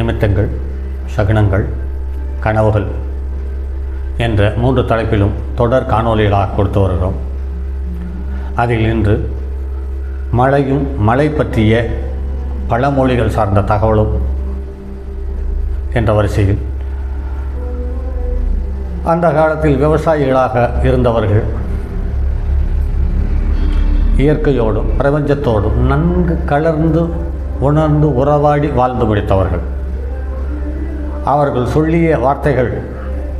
நிமித்தங்கள் சகுனங்கள் கனவுகள் என்ற மூன்று தலைப்பிலும் தொடர் காணொலிகளாக கொடுத்து வருகிறோம். அதில் இன்று மழையும் மழை பற்றிய பழமொழிகள் சார்ந்த தகவலும் என்ற வரிசையில் அந்த காலத்தில் விவசாயிகளாக இருந்தவர்கள் இயற்கையோடும் பிரபஞ்சத்தோடும் நன்கு கலர்ந்து உணர்ந்து உறவாடி வாழ்ந்து முடித்தவர்கள். அவர்கள் சொல்லிய வார்த்தைகள்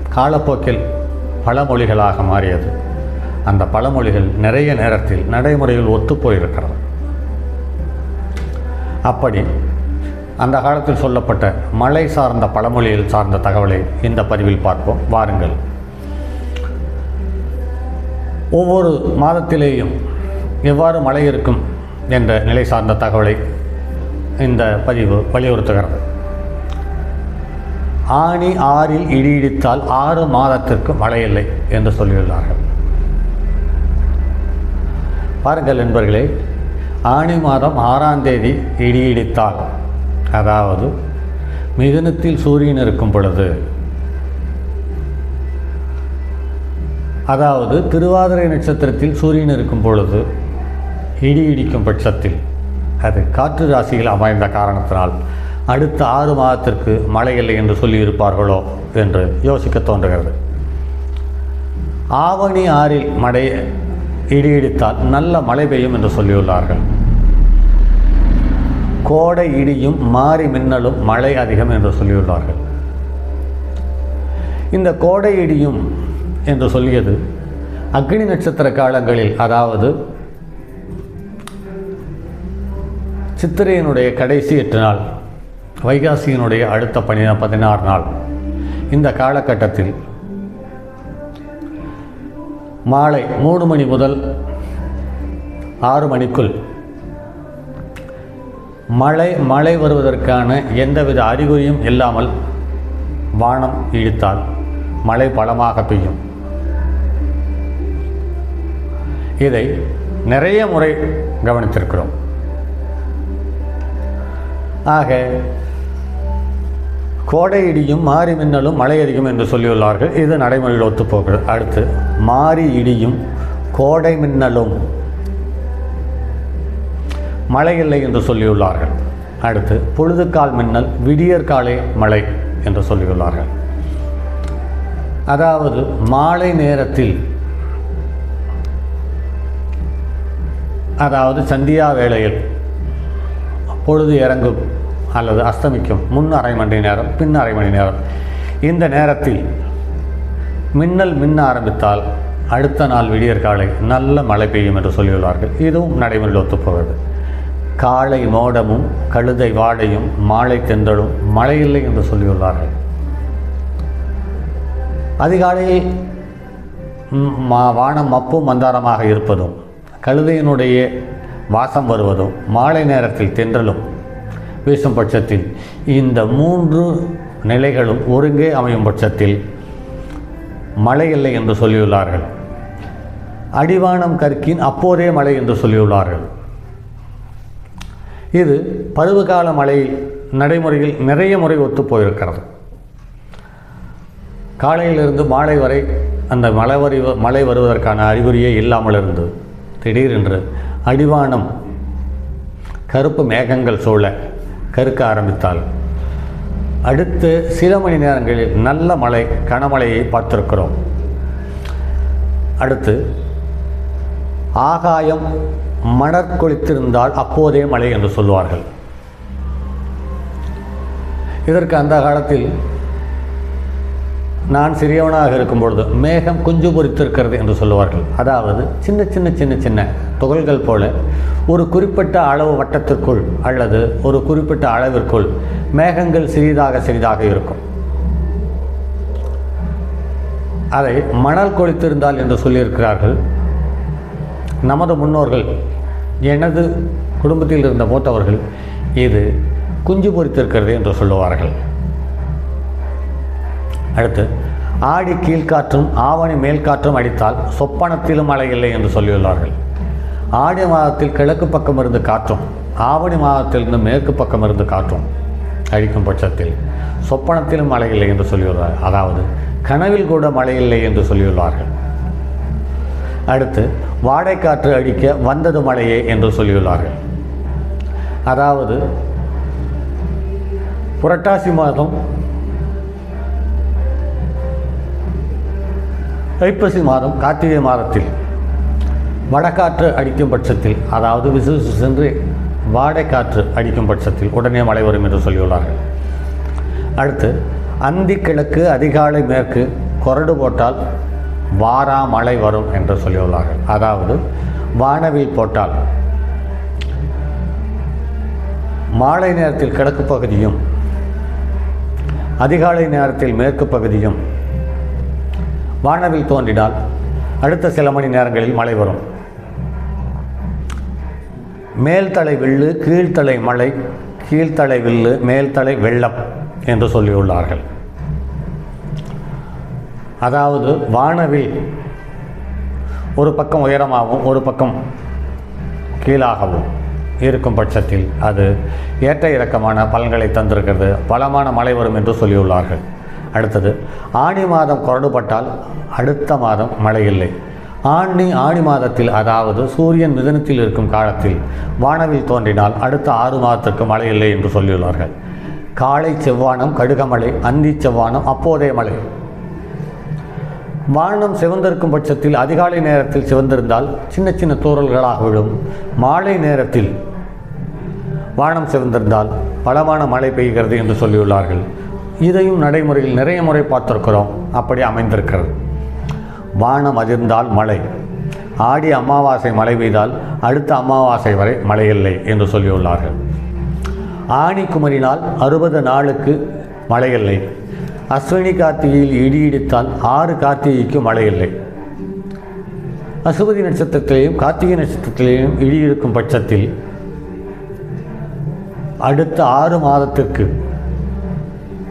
காலப்போக்கில் பழமொழிகளாக மாறியது. அந்த பழமொழிகள் நிறைய நேரத்தில் நடைமுறையில் ஒத்துப்போயிருக்கிறது. அப்படி அந்த காலத்தில் சொல்லப்பட்ட மழை சார்ந்த பழமொழியில் சார்ந்த தகவலை இந்த பதிவில் பார்ப்போம். வாருங்கள். ஒவ்வொரு மாதத்திலேயும் எவ்வாறு மழை இருக்கும் என்ற நிலை சார்ந்த தகவலை இந்த பதிவு வலியுறுத்துகிறது. ஆணி ஆறில் இடி இடித்தால் ஆறு மாதத்திற்கு மழை இல்லை என்று சொல்லியுள்ளார்கள் பாருங்கள் நண்பர்களே ஆணி மாதம் ஆறாம் தேதி இடி இடித்தால் அதாவது மிதுனத்தில் சூரியன் இருக்கும் பொழுது அதாவது திருவாதிரை நட்சத்திரத்தில் சூரியன் இருக்கும் பொழுது இடி இடிக்கும் பட்சத்தில் அது காற்று ராசியில் அமைந்த காரணத்தினால் அடுத்த ஆறு மாதத்திற்கு மழை இல்லை என்று சொல்லியிருப்பார்களோ என்று யோசிக்க தோன்றுகிறது. ஆவணி ஆறில் மழை இடி இடித்தால் நல்ல மழை பெய்யும் என்று சொல்லியுள்ளார்கள். கோடை இடியும் மாறி மின்னலும் மழை அதிகம் என்று சொல்லியுள்ளார்கள். இந்த கோடை இடியும் என்று சொல்லியது அக்னி நட்சத்திர காலங்களில் அதாவது சித்திரையினுடைய கடைசி எட்டு நாள். வைகாசியினுடைய அடுத்த பனி பதினாறு நாள். இந்த காலகட்டத்தில் மாலை மூணு மணி முதல் ஆறு மணிக்குள் மழை மழை வருவதற்கான எந்தவித அறிகுறியும் இல்லாமல் வானம் இழுத்தால் மழை பலமாக பெய்யும். இதை நிறைய முறை கவனித்திருக்கிறோம். ஆக கோடை இடியும் மாறி மின்னலும் மழை அதிகம் என்று சொல்லியுள்ளார்கள். இது நடைமுறையில் ஒத்துப்போகிறது. அடுத்து மாறி இடியும் கோடை மின்னலும் மழை இல்லை என்று சொல்லியுள்ளார்கள். அடுத்து பொழுதுக்கால் மின்னல் விடியற்காலை மழை என்று சொல்லியுள்ளார்கள். அதாவது மாலை நேரத்தில் அதாவது சந்தியா வேளையில் பொழுது இறங்கும் அல்லது அஸ்தமிக்கும். முன் அரை மணி நேரம் பின் அரை மணி நேரம். இந்த நேரத்தில் மின்னல் மின்ன ஆரம்பித்தால் அடுத்த நாள் விடியற்காலை நல்ல மழை பெய்யும் என்று சொல்லியுள்ளார்கள். இதுவும் நடைமுறையில் ஒத்துப்போகிறது. காலை மோடமும் கழுதை வாடையும் மாலை தென்றலும் மழை இல்லை என்று சொல்லியுள்ளார்கள். அதிகாலையில் மா வானம் மப்பும் மந்தாரமாக இருப்பதும் கழுதையினுடைய வாசம் வருவதும் மாலை நேரத்தில் தென்றலும் வீசும் பட்சத்தில் இந்த மூன்று நிலைகளும் ஒருங்கே அமையும் பட்சத்தில் மழை இல்லை என்று சொல்லியுள்ளார்கள். அடிவானம் கற்கின் அப்போதே மழை என்று சொல்லியுள்ளார்கள். இது பருவகால மழை நடைமுறையில் நிறைய முறை ஒத்துப்போயிருக்கிறது காலையிலிருந்து மாலை வரை அந்த மழை வரி மழை வருவதற்கான அறிகுறியே இல்லாமல் இருந்து திடீரென்று அடிவானம் கருப்பு மேகங்கள் சூழ கருக்க ஆரம்பித்தால் அடுத்து சில மணி நேரங்களில் நல்ல மழை கனமழையை பார்த்திருக்கிறோம். அடுத்து ஆகாயம் மணற்கொளித்திருந்தால் அப்போதே மழை என்று சொல்வார்கள். இதற்கு அந்த காலத்தில் நான் சிறியவனாக இருக்கும் பொழுது மேகம் குஞ்சு பொறித்திருக்கிறது என்று சொல்லுவார்கள். அதாவது சின்ன சின்ன சின்ன சின்ன துகள்கள் போல ஒரு குறிப்பிட்ட அளவு வட்டத்திற்குள் அல்லது ஒரு குறிப்பிட்ட அளவிற்குள் மேகங்கள் சிறிதாக சிறிதாக இருக்கும். அதை மணல் கொளித்திருந்தால் என்று சொல்லியிருக்கிறார்கள். நமது முன்னோர்கள் எனது குடும்பத்தில் இருந்த மூத்தவர்கள் இது குஞ்சு பொறித்திருக்கிறது என்று சொல்லுவார்கள். அடுத்து ஆடி கீழ்காற்றும் ஆவணி மேல்காற்றும் அடித்தால் சொப்பனத்திலும் மழை இல்லை என்று சொல்லியுள்ளார்கள். ஆடி மாதத்தில் கிழக்கு பக்கம் இருந்து காற்றும் ஆவணி மாதத்திலிருந்து மேற்கு பக்கம் இருந்து காற்றும் அடிக்கும் பட்சத்தில் சொப்பனத்திலும் மழை இல்லை என்று சொல்லியுள்ளார். அதாவது கனவில் கூட மழை இல்லை என்று சொல்லியுள்ளார்கள். அடுத்து வாடைக்காற்று அடிக்க வந்தது மழையே என்று சொல்லியுள்ளார்கள். அதாவது புரட்டாசி மாதம் ஐப்பசி மாதம் கார்த்திகை மாதத்தில். வடக்காற்று அடிக்கும் பட்சத்தில் அதாவது விசு சென்று வாடைக்காற்று அடிக்கும் பட்சத்தில் உடனே மழை வரும் என்று சொல்லியுள்ளார்கள். அடுத்து அந்தி கிழக்கு அதிகாலை மேற்கு கொரடு போட்டால் வாரா மழை வரும் என்று சொல்லியுள்ளார்கள். அதாவது வானவில் போட்டால் மாலை நேரத்தில் கிழக்கு பகுதியும் அதிகாலை நேரத்தில் மேற்கு பகுதியும் வானவில் தோன்றினால் அடுத்த சில மணி நேரங்களில் மழை வரும். மேல்தலை வில்லு கீழ்த்தலை மழை கீழ்த்தலை வில்லு மேல்தலை வெள்ளம் என்று சொல்லியுள்ளார்கள். அதாவது வானவில் ஒரு பக்கம் உயரமாகவும் ஒரு பக்கம் கீழாகவும் இருக்கும் பட்சத்தில் அது ஏற்ற இறக்கமான பலன்களை தந்திருக்கிறது. பலமான மழை வரும் என்று சொல்லியுள்ளார்கள். அடுத்தது ஆணி மாதம் கொரடுபட்டால் அடுத்த மாதம் மழை இல்லை ஆண்டி ஆணி மாதத்தில் அதாவது சூரியன் மிதனத்தில் இருக்கும் காலத்தில் வானவில் தோன்றினால் அடுத்த ஆறு மாதத்திற்கு மழை இல்லை என்று சொல்லியுள்ளார்கள். காலை செவ்வானம் கடுகமழை அந்தி செவ்வானம் அப்போதே மழை. வானம் சிவந்திருக்கும் பட்சத்தில் அதிகாலை நேரத்தில் சிவந்திருந்தால் சின்ன சின்ன தூறல்களாக விழும். மாலை நேரத்தில் வானம் சிவந்திருந்தால் பலமான மழை பெய்கிறது என்று சொல்லியுள்ளார்கள். இதையும் நடைமுறையில் நிறைய முறை பார்த்திருக்கிறோம். அப்படி அமைந்திருக்கிறது. வானம் அதிர்ந்தால் மழை. ஆடி அமாவாசை மழை பெய்தால் அடுத்த அமாவாசை வரை மழை இல்லை என்று சொல்லியுள்ளார்கள். ஆணி குமரினால் அறுபது நாளுக்கு மழை இல்லை. அஸ்வினி கார்த்திகையில் இடி இடித்தால் ஆறு கார்த்திகைக்கு மழை இல்லை. அசுபதி நட்சத்திரத்திலேயும் கார்த்திகை நட்சத்திரத்திலேயும் இடி இருக்கும் பட்சத்தில் அடுத்த ஆறு மாதத்திற்கு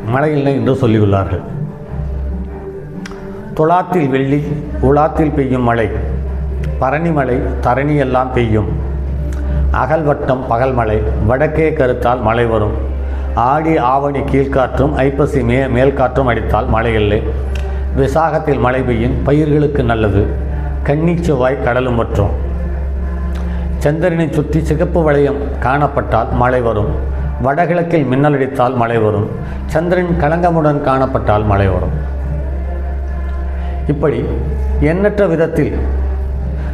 மழை இல்லை என்று சொல்லியுள்ளார்கள். துலாத்தில் வெள்ளி உலாத்தில் பெய்யும் மழை பரணி மழை தரணி எல்லாம் பெய்யும். அகல்வட்டம் பகல் மழை வடக்கே கருத்தால் மழை வரும். ஆடி ஆவணி கீழ்காற்றும் ஐப்பசி மே மேல்காற்றும் அடித்தால் மழை இல்லை. விசாகத்தில் மழை பெய்யும் பயிர்களுக்கு நல்லது. கன்னிச்சுவாய் கடலும் மற்றும். சந்திரனை சுற்றி சிகப்பு வளையம் காணப்பட்டால் மழை வரும். வடகிழக்கில் மின்னலடித்தால் மழை வரும். சந்திரன் களங்கமுடன் காணப்பட்டால் மழை வரும். இப்படி எண்ணற்ற விதத்தில்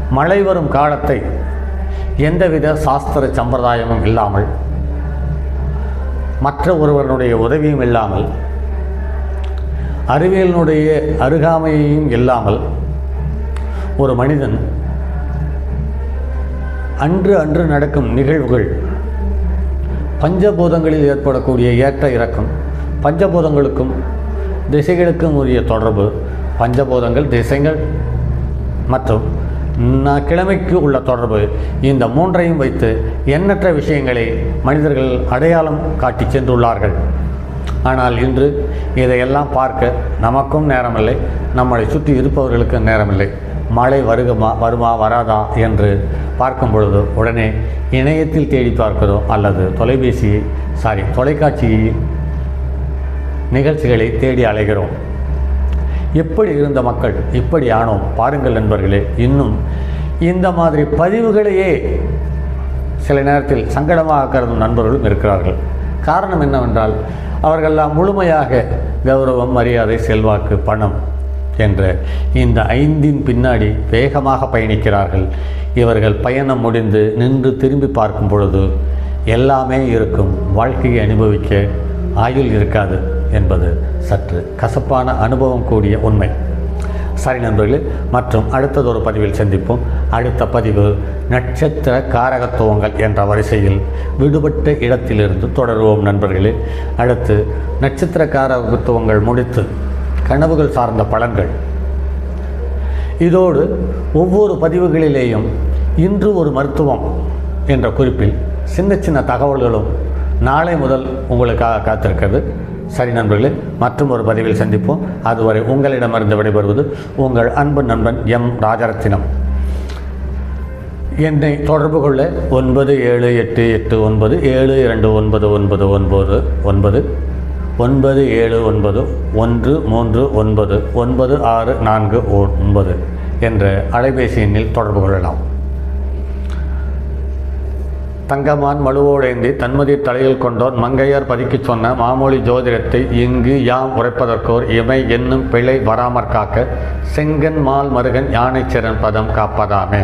மழை வரும் காலத்தை எந்தவித சாஸ்திர சம்பிரதாயமும் இல்லாமல் மற்ற ஒருவனுடைய உதவியும் இல்லாமல் அறிவியலினுடைய அருகாமையையும் இல்லாமல் ஒரு மனிதன் அன்று அன்று நடக்கும் நிகழ்வுகள் பஞ்சபூதங்களில் ஏற்படக்கூடிய ஏற்ற இறக்கம் பஞ்சபூதங்களுக்கும் திசைகளுக்கும் உரிய தொடர்பு பஞ்சபூதங்கள் திசைகள் மற்றும் கிழமைக்கு உள்ள தொடர்பு. இந்த மூன்றையும் வைத்து எண்ணற்ற விஷயங்களை மனிதர்கள் அடையாளம் காட்டி சென்றுள்ளார்கள். ஆனால் இன்று இதையெல்லாம் பார்க்க நமக்கும் நேரமில்லை. நம்மளை சுற்றி இருப்பவர்களுக்கும் நேரமில்லை. மழை வருகுமா வருமா வராதா என்று பார்க்கும் பொழுது உடனே இணையத்தில் தேடி பார்க்கிறோம் அல்லது தொலைபேசி சாரி தொலைக்காட்சி நிகழ்ச்சிகளை தேடி அலைகிறோம். எப்படி இருந்த மக்கள் இப்படி ஆனோம். பாருங்கள் நண்பர்களே இன்னும் இந்த மாதிரி பதிவுகளையே சில நேரத்தில் சங்கடமாக கருதும் நண்பர்களும் இருக்கிறார்கள். காரணம் என்னவென்றால் அவர்களெல்லாம் முழுமையாக கௌரவம் மரியாதை செல்வாக்கு பணம் என்ற இந்த ஐந்தின் பின்னாடி வேகமாக பயணிக்கிறார்கள். இவர்கள் பயணம் முடிந்து நின்று திரும்பி பார்க்கும் பொழுது எல்லாமே இருக்கும். வாழ்க்கையை அனுபவிக்க ஆயுள் இருக்காது என்பது சற்று கசப்பான அனுபவம் கூடிய உண்மை. சரி நண்பர்களே மற்றும் அடுத்ததொரு பதிவில் சந்திப்போம். அடுத்த பதிவு நட்சத்திர காரகத்துவங்கள் என்ற வரிசையில் விடுபட்ட இடத்திலிருந்து தொடருவோம் நண்பர்களே. அடுத்து நட்சத்திர காரகத்துவங்கள் முடித்து கனவுகள் சார்ந்த பலன்கள். இதோடு ஒவ்வொரு பதிவுகளிலேயும் இன்று ஒரு மருத்துவம் என்ற குறிப்பில் சின்ன சின்ன தகவல்களும் நாளை முதல் உங்களுக்காக காத்திருக்கிறது. சரி நண்பர்களே மற்றும் ஒரு பதிவில் சந்திப்போம். அதுவரை உங்களிடமிருந்து விடைபெறுவது உங்கள் அன்பு நண்பன் எம். ராஜரத்தினம். என்னை தொடர்பு கொள்ள ஒன்பது ஏழு எட்டு எட்டு ஒன்பது ஏழு இரண்டு ஒன்பது ஒன்பது ஒன்பது ஒன்பது ஒன்பது ஏழு ஒன்பது ஒன்று மூன்று ஒன்பது ஒன்பது ஆறு நான்கு ஒன்பது என்ற அலைபேசி எண்ணில் தொடர்பு கொள்ளலாம். தங்கமான் மழுவோடேந்தி தன்மதி தலையில் கொண்டோர் மங்கையார் பதிக்குச் சொன்ன மாமூலி ஜோதிடத்தை இங்கு யாம் உரைப்பதற்கோர் இமை என்னும் பிழை வராமற் காக்க செங்கன் மால் மருகன் யானைச்சிறன் பதம் காப்பதாமே.